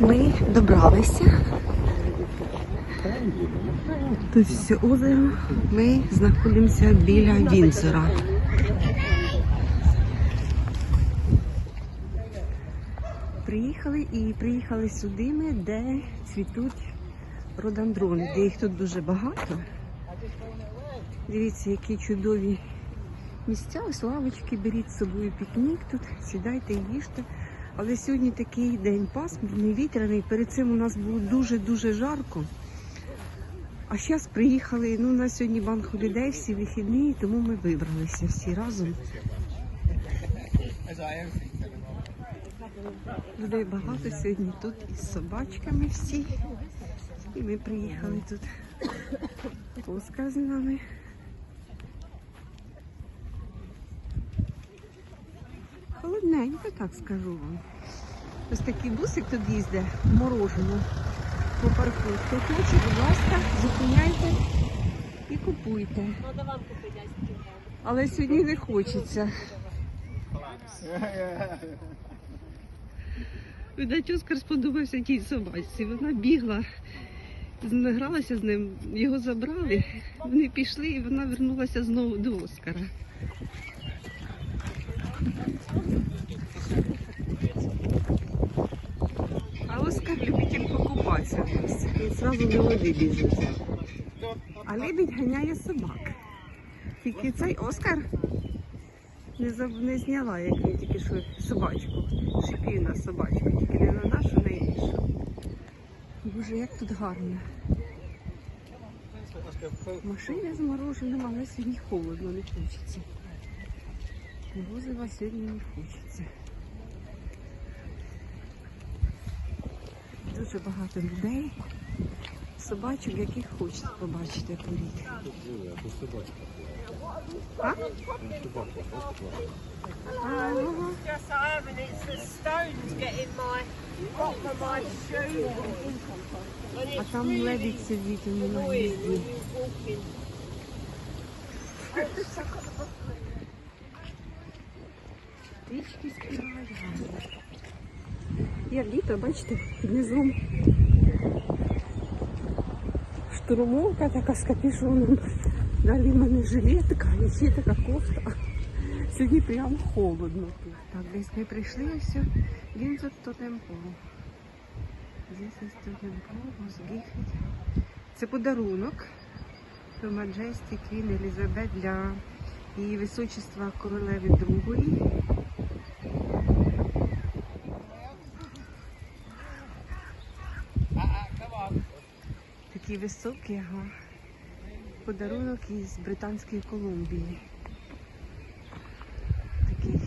Ми добралися. Тут все озеро. Ми знаходимося біля Вінзора. Приїхали і приїхали сюди, ми, де цвітуть родандрони, де їх тут дуже багато. Дивіться, які чудові місця, ось лавочки, беріть з собою пікнік тут, сідайте і їжте. Але сьогодні такий день пасмурний, вітряний. Перед цим у нас було дуже-дуже жарко. А зараз приїхали, ну, у нас сьогодні банк холідей, всі вихідні, тому ми вибралися всі разом. Людей багато сьогодні тут із собачками всі. І ми приїхали тут. Оскар з нами. Холодненько, так скажу вам. Ось такий бусик тут їздить, морожено по парку. Хто хоче, будь ласка, зупиняйте і купуйте. Але сьогодні не хочеться. Видать, Оскар сподобався тій собачці. Вона бігла, гралася з ним, його забрали, вони пішли і вона вернулася знову до Оскара. А Оскар любитель покупатися. На води біжить. А лебідь ганяє собак. Тільки цей Оскар не, заб... не зняла, як він тільки що собачку. Шипів на собачку, тільки не на нашу, на іншу. Боже, як тут гарно. Машина з мороженим, але сьогодні холодно, не хочеться. Морозива сьогодні не хочеться. Дуже багато людей, собачок, яких хочеться побачити порід. А? Там лебідь сидить у мене гнізді. Птички співають. Є літо, бачите, під низом штурмовка така з капюшоном. Далі в мене жилетка і ще така кофта. Сьогодні прям холодно тут. Так, десь ми прийшли. Він за тотемполо. Здесь є тотемполо, згіхить. Це подарунок до Majesty Queen Елізабет для її височества королеви другої. Такий високий, ага. Подарунок із Британської Колумбії. Такий.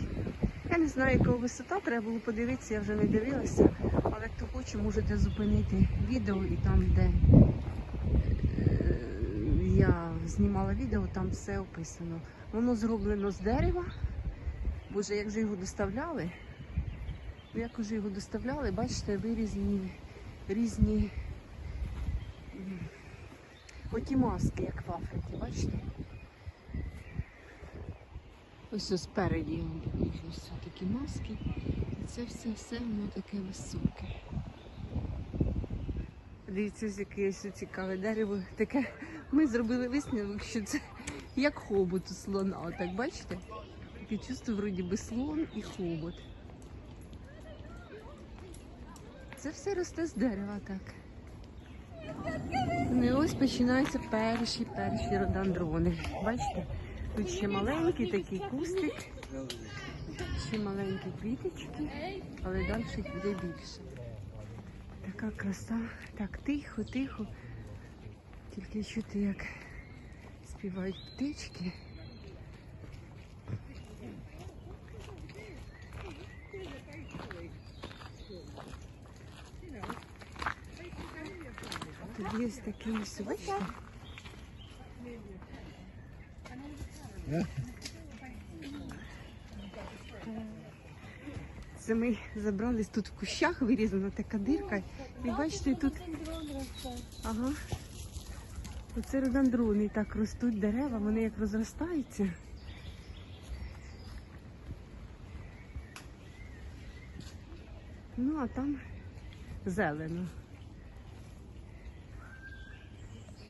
Я не знаю, яка висота, треба було подивитися, я вже не дивилася. Але хто хоче, можете зупинити відео і там, де е, я знімала відео, там все описано. Воно зроблено з дерева. Боже, як же його доставляли? Ну, Як уже його доставляли, бачите, вирізані різні м, оті маски, як в Африці, бачите? Ось ось спереді ось такі маски. І це все, все воно таке високе. Дивіться, ось яке ось цікаве дерево. Таке ми зробили висновок, що це як хобот у слона. Отак бачите? Таке чувство вроді би слон і хобот. Це все росте з дерева так. Ну і ось починаються перші перші родандрони. Бачите? Тут ще маленький такий кустик, ще маленькі квіточки, але далі буде більше. Така краса, так тихо, тихо. Тільки чути, як співають птички. Тут є такі ось. Це ми забрались тут в кущах, вирізана така дирка. І бачите, тут. Ага. Оце родандрони так ростуть дерева, вони як розростаються. Ну, а там зелено.